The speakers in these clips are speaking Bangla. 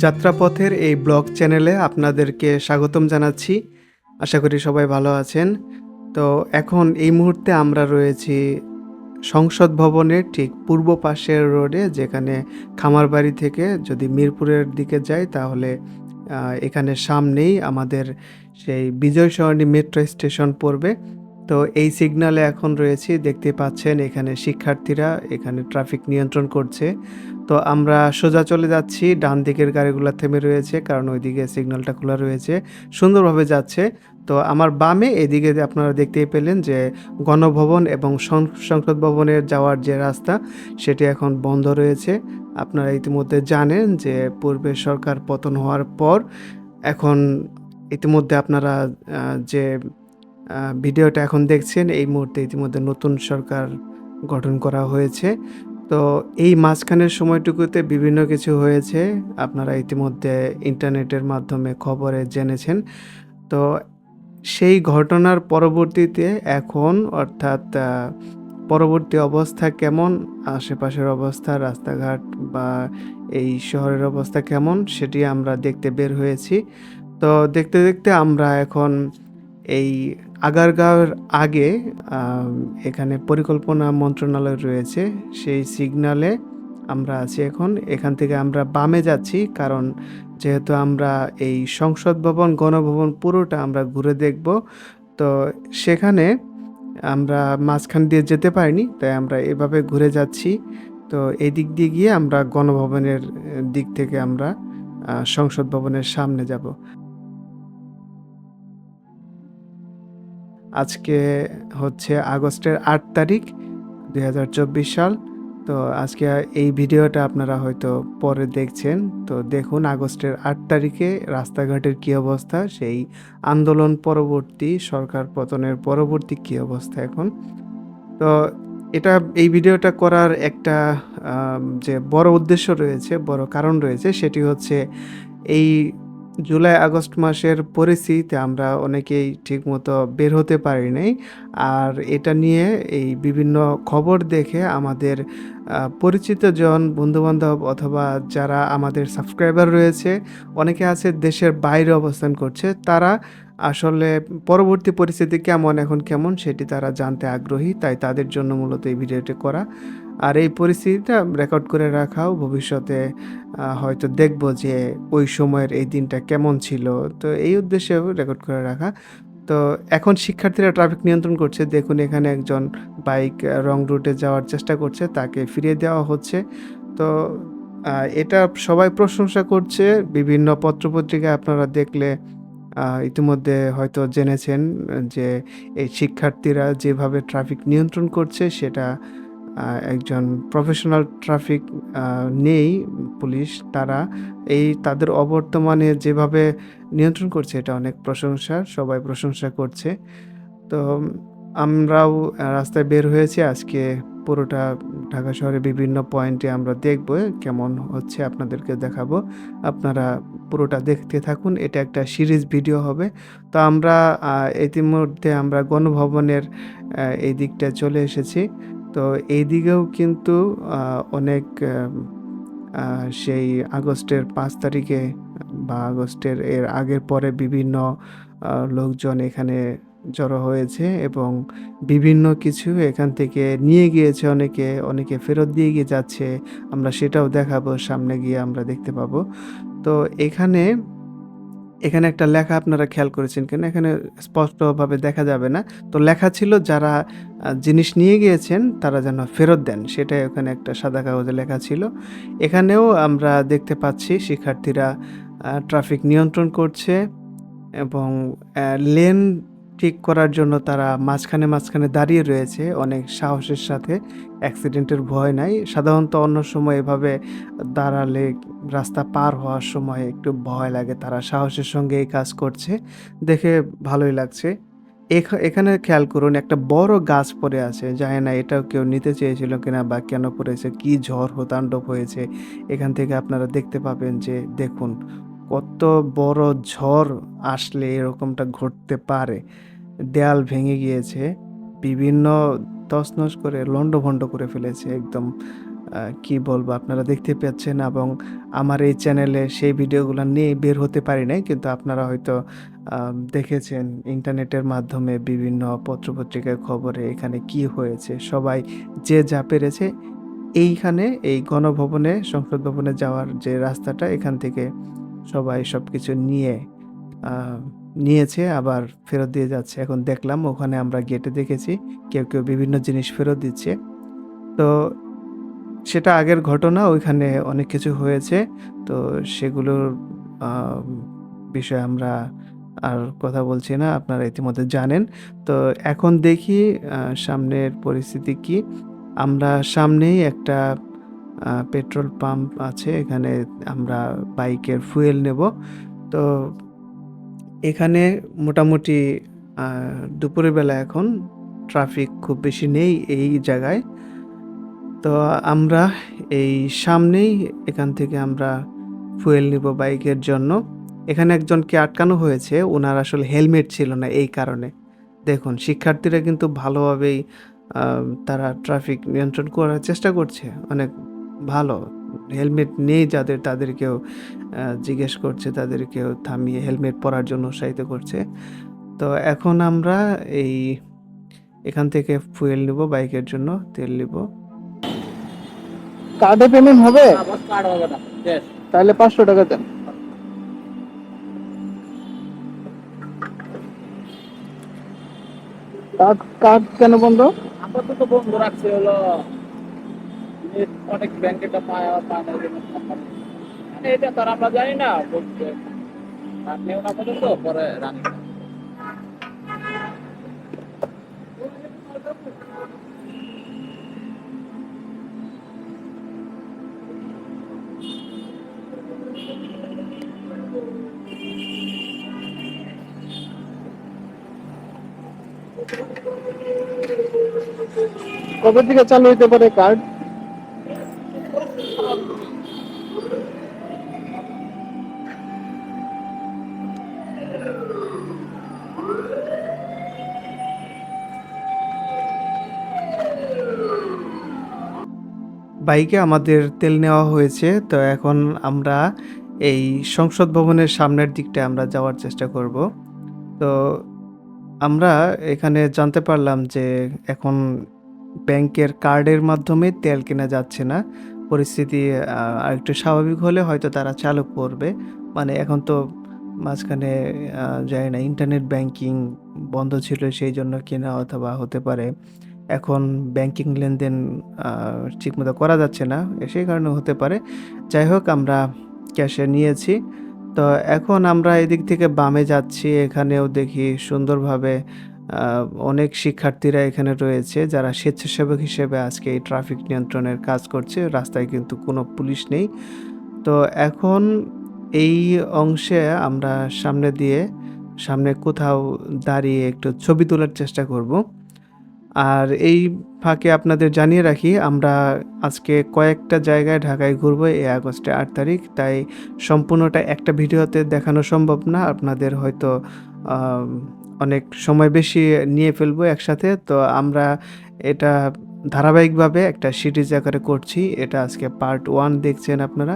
যাত্রাপথের এই ব্লগ চ্যানেলে আপনাদেরকে স্বাগতম জানাচ্ছি। আশা করি সবাই ভালো আছেন। তো এখন এই মুহূর্তে আমরা রয়েছি সংসদ ভবনের ঠিক পূর্ব পাশের রোডে, যেখানে খামারবাড়ি থেকে যদি মিরপুরের দিকে যাই, তাহলে এখানে সামনেই আমাদের সেই বিজয় সরণি মেট্রো স্টেশন পড়বে। তো এই সিগনালে এখন রয়েছি, দেখতে পাচ্ছেন এখানে শিক্ষার্থীরা এখানে ট্রাফিক নিয়ন্ত্রণ করছে। তো আমরা সোজা চলে যাচ্ছি, ডান দিকের গাড়িগুলো থেমে রয়েছে, কারণ ওইদিকে সিগন্যালটা খোলা রয়েছে, সুন্দরভাবে যাচ্ছে। তো আমার বামে এদিকে আপনারা দেখতেই পেলেন যে গণভবন এবং সংসদ ভবনের যাওয়ার যে রাস্তা, সেটি এখন বন্ধ রয়েছে। আপনারা ইতিমধ্যে জানেন যে পূর্বে সরকার পতন হওয়ার পর এখন ইতিমধ্যে আপনারা যে ভিডিওটা এখন দেখছেন, এই মুহূর্তে ইতিমধ্যে নতুন সরকার গঠন করা হয়েছে। তো এই মাঝখানের সময়টুকুতে বিভিন্ন কিছু হয়েছে, আপনারা ইতিমধ্যে ইন্টারনেটের মাধ্যমে খবরে জেনেছেন। তো সেই ঘটনার পরবর্তীতে এখন, অর্থাৎ পরবর্তী অবস্থা কেমন, আশেপাশের অবস্থা, রাস্তাঘাট বা এই শহরের অবস্থা কেমন, সেটি আমরা দেখতে বের হয়েছি। তো দেখতে দেখতে আমরা এখন এই আগারগাঁওয়ের আগে এখানে পরিকল্পনা মন্ত্রণালয় রয়েছে। সেই সিগনালে আমরা আছি এখন। এখান থেকে আমরা বামে যাচ্ছি কারণ যেহেতু আমরা এই সংসদ ভবন, গণভবন পুরোটা আমরা ঘুরে দেখব। তো সেখানে আমরা মাঝখান দিয়ে যেতে পারিনি, তাই আমরা এভাবে ঘুরে যাচ্ছি। তো এই দিক দিয়ে গিয়ে আমরা গণভবনের দিক থেকে আমরা সংসদ ভবনের সামনে যাব। আজকে হচ্ছে আগস্টের আট তারিখ দু হাজার চব্বিশ সাল। তো আজকে এই ভিডিওটা আপনারা হয়তো পরে দেখছেন। তো দেখুন আগস্টের আট তারিখে রাস্তাঘাটের কী অবস্থা, সেই আন্দোলন পরবর্তী, সরকার পতনের পরবর্তী কী অবস্থা এখন। তো এটা, এই ভিডিওটা করার একটা যে বড় উদ্দেশ্য রয়েছে, বড় কারণ রয়েছে, সেটি হচ্ছে এই জুলাই, আগস্ট মাসের পরিস্থিতিতে আমরা অনেকেই ঠিকমতো বের হতে পারি নাই। আর এটা নিয়ে এই বিভিন্ন খবর দেখে আমাদের পরিচিত জন, বন্ধুবান্ধব অথবা যারা আমাদের সাবস্ক্রাইবার রয়েছে, অনেকে আছে দেশের বাইরে অবস্থান করছে, তারা আসলে পরবর্তী পরিস্থিতি কেমন, এখন কেমন, সেটি তারা জানতে আগ্রহী, তাই তাদের জন্য মূলত এই ভিডিওটি করা। আর এই পরিস্থিতিটা রেকর্ড করে রাখাও ভবিষ্যতে হয়তো দেখব যে ওই সময়ের এই দিনটা কেমন ছিল। তো এই উদ্দেশ্যে রেকর্ড করে রাখা। তো এখন শিক্ষার্থীরা ট্রাফিক নিয়ন্ত্রণ করছে। দেখুন, এখানে একজন বাইক রং রুটে যাওয়ার চেষ্টা করছে। তাকে ফিরিয়ে দেওয়া হচ্ছে। তো এটা সবাই প্রশংসা করছে। বিভিন্ন পত্রপত্রিকায় আপনারা দেখলে ইতিমধ্যে হয়তো জেনেছেন যে এই শিক্ষার্থীরা যেভাবে ট্রাফিক নিয়ন্ত্রণ করছে, সেটা একজন প্রফেশনাল ট্রাফিক নেই পুলিশ, তারা এই তাদের অবর্তমানে যেভাবে নিয়ন্ত্রণ করছে এটা অনেক প্রশংসা, সবাই প্রশংসা করছে। তো আমরাও রাস্তায় বের হয়েছি, আজকে পুরোটা ঢাকা শহরের বিভিন্ন পয়েন্টে আমরা দেখব কেমন হচ্ছে আপনাদেরকে দেখাবো। আপনারা পুরোটা দেখতে থাকুন, এটা একটা সিরিজ ভিডিও হবে। তো আমরা ইতিমধ্যে আমরা গণভবনের এই দিকটায় চলে এসেছি। তো এই দিকেও কিন্তু অনেক সেই আগস্টের পাঁচ তারিখে বা আগস্টের এর আগের পরে বিভিন্ন লোকজন এখানে জড়ো হয়েছে এবং বিভিন্ন কিছু এখান থেকে নিয়ে গিয়েছে অনেকে অনেকে ফেরত দিয়ে গিয়ে যাচ্ছে। আমরা সেটাও দেখাবো, সামনে গিয়ে আমরা দেখতে পাবো। তো এখানে এখানে একটা লেখা আপনারা খেয়াল করেছেন কেন? এখানে স্পষ্টভাবে দেখা যাবে না। তো লেখা ছিল, যারা জিনিস নিয়ে গিয়েছেন, তারা যেন ফেরত দেন। সেটাই ওখানে একটা সাদা কাগজে লেখা ছিল। এখানেও আমরা দেখতে পাচ্ছি, শিক্ষার্থীরা ট্রাফিক নিয়ন্ত্রণ করছে এবং লেন ঠিক করার জন্য তারা মাঝখানে মাঝখানে দাঁড়িয়ে রয়েছে। অনেক সাহসের সাথে। অ্যাক্সিডেন্টের ভয় নাই। সাধারণত অন্য সময় এভাবে দাঁড়ালে রাস্তা পার হওয়ার সময় একটু ভয় লাগে। তারা সাহসের সঙ্গে এই কাজ করছে। দেখে ভালোই লাগছে। এখা- এখানে খেয়াল করুন, একটা বড় গাছ পড়ে আছে। জানি না এটাও কেউ নিতে চেয়েছিল কিনা বা কেন পড়েছে, কি ঝড় তাণ্ডব হয়েছে। এখান থেকে আপনারা দেখতে পাবেন যে, দেখুন, কত বড় ঝড় আসলে এরকমটা ঘটতে পারে। দেয়াল ভেঙে গিয়েছে, বিভিন্ন তছনছ করে, লণ্ডভণ্ড করে ফেলেছে একদম কি বলব আপনারা দেখতে পাচ্ছেন এবং আমার এই চ্যানেলে সেই ভিডিওগুলো নিয়ে বের হতে পারি নাই, কিন্তু আপনারা হয়তো দেখেছেন ইন্টারনেটের মাধ্যমে বিভিন্ন পত্রপত্রিকার খবরে এখানে কি হয়েছে, সবাই যে যা পেরেছে, এইখানে এই গণভবনে, সংসদ ভবনে যাওয়ার যে রাস্তাটা, এখান থেকে সবাই সব কিছু নিয়ে নিয়েছে, আবার ফেরত দিয়ে যাচ্ছে। এখন দেখলাম ওখানে আমরা গেটে দেখেছি কেউ কেউ বিভিন্ন জিনিস ফেরত দিচ্ছে। তো সেটা আগের ঘটনা, ওইখানে অনেক কিছু হয়েছে। তো সেগুলোর বিষয়ে আমরা আর কথা বলছি না, আপনারা ইতিমধ্যে জানেন। তো এখন দেখি সামনের পরিস্থিতি কি। আমরা সামনেই একটা পেট্রোল পাম্প আছে, এখানে আমরা বাইকের ফুয়েল নেব। তো এখানে মোটামুটি দুপুরের বেলা এখন ট্রাফিক খুব বেশি নেই এই জায়গায়। তো আমরা এই সামনেই এখান থেকে আমরা ফুয়েল নিব বাইকের জন্য। এখানে একজনকে আটকানো হয়েছে, ওনার আসলে হেলমেট ছিল না এই কারণে। দেখুন, শিক্ষার্থীরা কিন্তু ভালোভাবেই তারা ট্রাফিক নিয়ন্ত্রণ করার চেষ্টা করছে, অনেক ভালো। হেলমেট নেই যাদের তাদেরকেও জিজ্ঞেস করছে তাদেরকেও থামিয়ে হেলমেট পরার জন্য উৎসাহিত করছে। তো এখন আমরা এই এখান থেকে ফুয়েল নিব বাইকের জন্য তেল নিব। কার্ডে পেমেন্ট হবে? আবার কার্ড হবে না। তাহলে পাঁচশো টাকা দেন। কার্ড কার্ড কেন বন্ধ? আপাতত বন্ধ রাখছে হলো অনেক ব্যাংকে এটা পায় আর পায় না। মানে এটা তো আর আমরা জানি না বলতে নেও না পর্যন্ত, পরে রানি কবে থেকে চালু হতে পারে কার্ড বাইকে আমাদের তেল নেওয়া হয়েছে, তো এখন আমরা এই সংসদ ভবনের সামনের দিকটা আমরা যাওয়ার চেষ্টা করব। তো আমরা এখানে জানতে পারলাম যে এখন ব্যাংকের কার্ডের মাধ্যমে তেল কেনা যাচ্ছে না। পরিস্থিতি আরেকটু স্বাভাবিক হলে হয়তো তারা চালু করবে। মানে এখন তো মাঝখানে যায় না, ইন্টারনেট ব্যাংকিং বন্ধ ছিল, সেই জন্য কেনা অথবা হতে পারে। এখন ব্যাংকিং লেনদেন ঠিকমতো করা যাচ্ছে না, সেই কারণে হতে পারে। যাই হোক, আমরা ক্যাশে নিয়েছি। তো এখন আমরা এদিক থেকে বামে যাচ্ছি, এখানেও দেখি সুন্দরভাবে অনেক শিক্ষার্থীরা এখানে রয়েছে, যারা স্বেচ্ছাসেবক হিসেবে আজকে এই ট্রাফিক নিয়ন্ত্রণের কাজ করছে। রাস্তায় কিন্তু কোনো পুলিশ নেই। তো এখন এই অংশে আমরা সামনে দিয়ে, সামনে কোথাও দাঁড়িয়ে একটু ছবি তোলার চেষ্টা করব। আর এই ফাঁকে আপনাদের জানিয়ে রাখি, আমরা আজকে কয়েকটা জায়গায় ঢাকায় ঘুরবো এই আগস্টে আট তারিখ, তাই সম্পূর্ণটা একটা ভিডিওতে দেখানো সম্ভব না। আপনাদের হয়তো অনেক সময় বেশি নিয়ে ফেলব একসাথে। তো আমরা এটা ধারাবাহিকভাবে একটা সিরিজ আকারে করছি। এটা আজকে পার্ট ওয়ান দেখছেন আপনারা।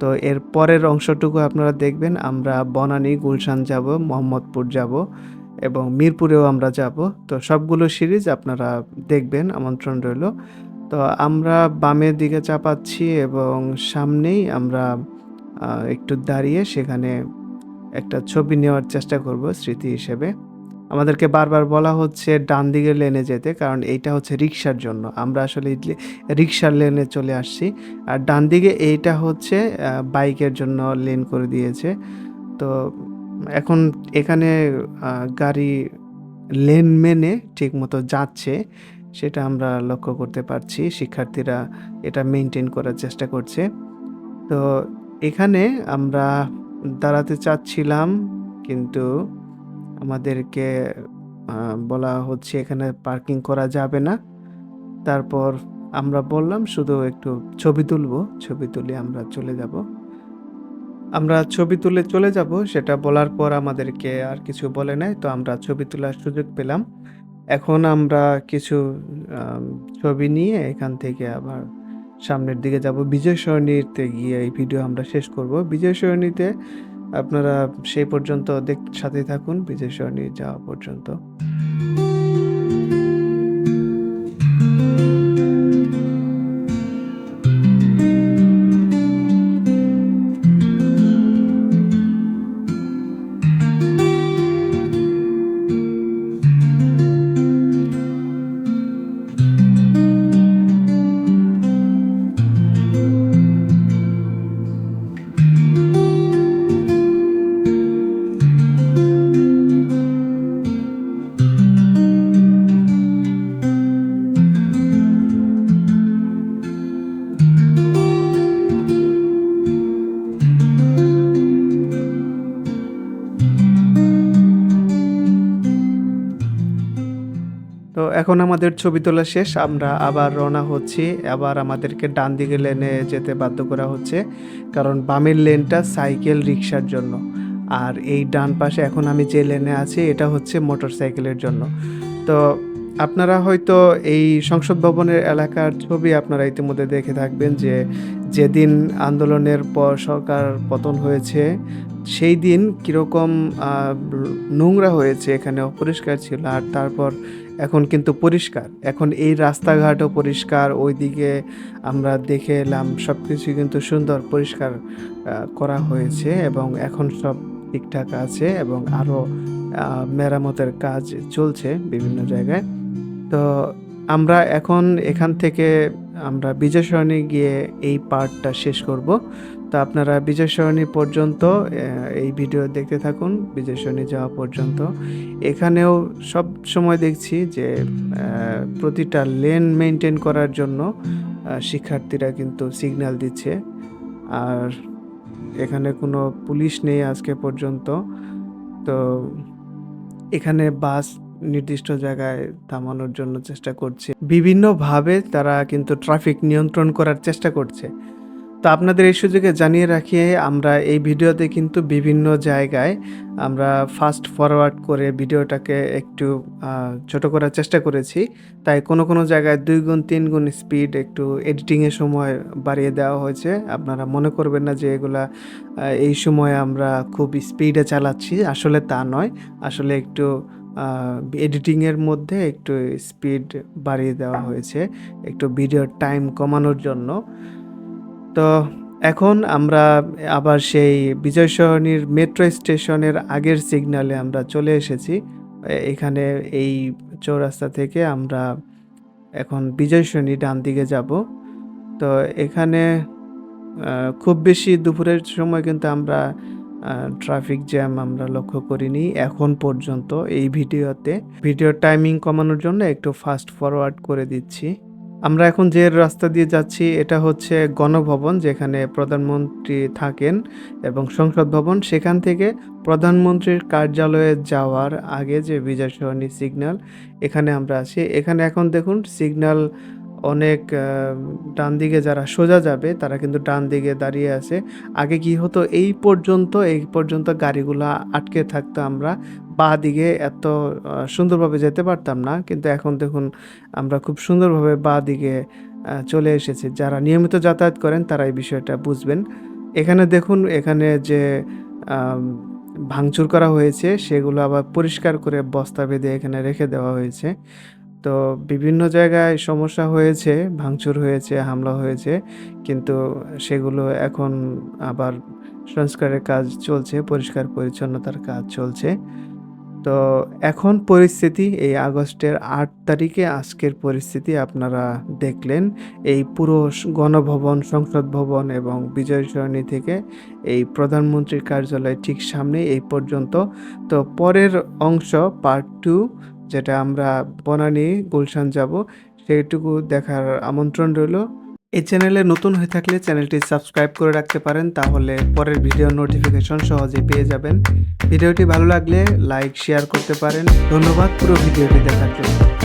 তো এর পরের অংশটুকু আপনারা দেখবেন। আমরা বনানী, গুলশান যাব, মোহাম্মদপুর যাব। এবং মিরপুরেও আমরা যাব। তো সবগুলো সিরিজ আপনারা দেখবেন, আমন্ত্রণ রইল। তো আমরা বামের দিকে চাপাচ্ছি এবং সামনেই আমরা একটু দাঁড়িয়ে সেখানে একটা ছবি নেওয়ার চেষ্টা করব স্মৃতি হিসেবে। আমাদেরকে বারবার বলা হচ্ছে ডান দিকে লেনে যেতে, কারণ এইটা হচ্ছে রিক্সার জন্য। আমরা আসলে ইডলি- রিক্সার লেনে চলে আসছি। আর ডান দিকে এইটা হচ্ছে বাইকের জন্য লেন করে দিয়েছে। তো এখন এখানে গাড়ি লেন মেনে ঠিকমতো যাচ্ছে, সেটা আমরা লক্ষ্য করতে পারছি। শিক্ষার্থীরা এটা মেনটেন করার চেষ্টা করছে। তো এখানে আমরা দাঁড়াতে চাচ্ছিলাম, কিন্তু আমাদেরকে বলা হচ্ছে এখানে পার্কিং করা যাবে না। তারপর আমরা বললাম, শুধু একটু ছবি তুলবো। ছবি তুলে আমরা চলে যাব। আমরা ছবি তুলে চলে যাব, সেটা বলার পর আমাদেরকে আর কিছু বলে নাই, তো আমরা ছবি তোলার সুযোগ পেলাম। এখন আমরা কিছু ছবি নিয়ে এখান থেকে আবার সামনের দিকে যাব। বিজয় সরণিতে গিয়ে এই ভিডিও আমরা শেষ করব। বিজয় সরণিতে আপনারা সেই পর্যন্ত দেখ, সাথে থাকুন। বিজয় সরণি যাওয়া পর্যন্ত। এখন আমাদের ছবি তোলা শেষ, আমরা আবার রওনা হচ্ছি। আবার আমাদেরকে ডান দিকে লেনে যেতে বাধ্য করা হচ্ছে, কারণ বামের লেনটা সাইকেল রিক্সার জন্য। আর এই ডান পাশে এখন আমি যে লেনে আছি, এটা হচ্ছে মোটর সাইকেলের জন্য। তো আপনারা হয়তো এই সংসদ ভবনের এলাকার ছবি আপনারা ইতিমধ্যে দেখে থাকবেন যে, যেদিন আন্দোলনের পর সরকার পতন হয়েছে, সেই দিন কীরকম নোংরা হয়েছে এখানে অপরিষ্কার ছিল। আর তারপর এখন কিন্তু পরিষ্কার। এখন এই রাস্তাঘাটও পরিষ্কার, ওইদিকে আমরা দেখে এলাম সব কিছু কিন্তু সুন্দর পরিষ্কার করা হয়েছে এবং এখন সব ঠিকঠাক আছে এবং আরও মেরামতের কাজ চলছে বিভিন্ন জায়গায়। তো আমরা এখন এখান থেকে আমরা বিজয় গিয়ে এই পার্টটা শেষ করব। তো আপনারা বিজয় সরণি পর্যন্ত এই ভিডিও দেখতে থাকুন, বিজয় সরণি যাওয়া পর্যন্ত। এখানেও সব সময় দেখছি যে প্রতিটা লেন মেনটেন করার জন্য শিক্ষার্থীরা কিন্তু সিগন্যাল দিচ্ছে। আর এখানে কোনো পুলিশ নেই আজকে পর্যন্ত। তো এখানে বাস নির্দিষ্ট জায়গায় থামানোর জন্য চেষ্টা করছে। বিভিন্নভাবে তারা কিন্তু ট্রাফিক নিয়ন্ত্রণ করার চেষ্টা করছে। তো আপনাদের এই সুযোগে জানিয়ে রাখি, আমরা এই ভিডিওতে কিন্তু বিভিন্ন জায়গায় আমরা ফাস্ট ফরওয়ার্ড করে ভিডিওটাকে একটু ছোট করার চেষ্টা করেছি। তাই কোনো কোনো জায়গায় দুই গুণ, তিন গুণ স্পিড একটু এডিটিংয়ের সময় বাড়িয়ে দেওয়া হয়েছে। আপনারা মনে করবেন না যে এগুলা এই সময় আমরা খুব স্পিডে চালাচ্ছি। আসলে তা নয়। আসলে একটু এডিটিংয়ের মধ্যে একটু স্পিড বাড়িয়ে দেওয়া হয়েছে, একটু ভিডিওর টাইম কমানোর জন্য। তো এখন আমরা আবার সেই বিজয় সরণির মেট্রো স্টেশনের আগের সিগনালে আমরা চলে এসেছি। এখানে এই চৌরাস্তা থেকে আমরা এখন বিজয় সরণি ডান দিকে যাব। তো এখানে খুব বেশি দুপুরের সময় কিন্তু আমরা ট্রাফিক জ্যাম আমরা লক্ষ্য করিনি এখন পর্যন্ত এই ভিডিওতে। ভিডিও টাইমিং কমানোর জন্য একটু ফাস্ট ফরওয়ার্ড করে দিচ্ছি। আমরা এখন যে রাস্তা দিয়ে যাচ্ছি, এটা হচ্ছে গণভবন যেখানে প্রধানমন্ত্রী থাকেন এবং সংসদ ভবন। সেখান থেকে প্রধানমন্ত্রীর কার্যালয়ে যাওয়ার আগে যে বিজয় সরণি সিগন্যাল এখানে আমরা আছি। এখানে এখন দেখুন সিগন্যাল অনেক ডান দিকে যারা সোজা যাবে, তারা কিন্তু ডান দিকে দাঁড়িয়ে আছে। আগে কি হতো, এই পর্যন্ত এই পর্যন্ত গাড়িগুলো আটকে থাকতো আমরা, বা দিকে এত সুন্দরভাবে যেতে পারতাম না। কিন্তু এখন দেখুন, আমরা খুব সুন্দরভাবে বা দিকে চলে এসেছি। যারা নিয়মিত যাতায়াত করেন, তারা এই বিষয়টা বুঝবেন। এখানে দেখুন, এখানে যে ভাঙচুর করা হয়েছে, সেগুলো আবার পরিষ্কার করে বস্তা বেঁধে এখানে রেখে দেওয়া হয়েছে। তো বিভিন্ন জায়গায় সমস্যা হয়েছে, ভাঙচুর হয়েছে, হামলা হয়েছে, কিন্তু সেগুলো এখন আবার সংস্কারের কাজ চলছে, পরিষ্কার পরিচ্ছন্নতার কাজ চলছে। তো এখন পরিস্থিতি, এই আগস্টের আট তারিখে আজকের পরিস্থিতি আপনারা দেখলেন, এই পুরো গণভবন, সংসদ ভবন এবং বিজয় সরণি থেকে এই প্রধানমন্ত্রীর কার্যালয় ঠিক সামনে এই পর্যন্ত। তো পরের অংশ পার্ট টু যেটা আমরা বনানী, গুলশান যাব, সেইটুকু দেখার আমন্ত্রণ রইল। এই চ্যানেলে নতুন হয়ে থাকলে চ্যানেলটি সাবস্ক্রাইব করে রাখতে পারেন, তাহলে পরের ভিডিও নোটিফিকেশন সহজে পেয়ে যাবেন। ভিডিওটি ভালো লাগলে লাইক, শেয়ার করতে পারেন। ধন্যবাদ পুরো ভিডিওটি দেখার জন্য।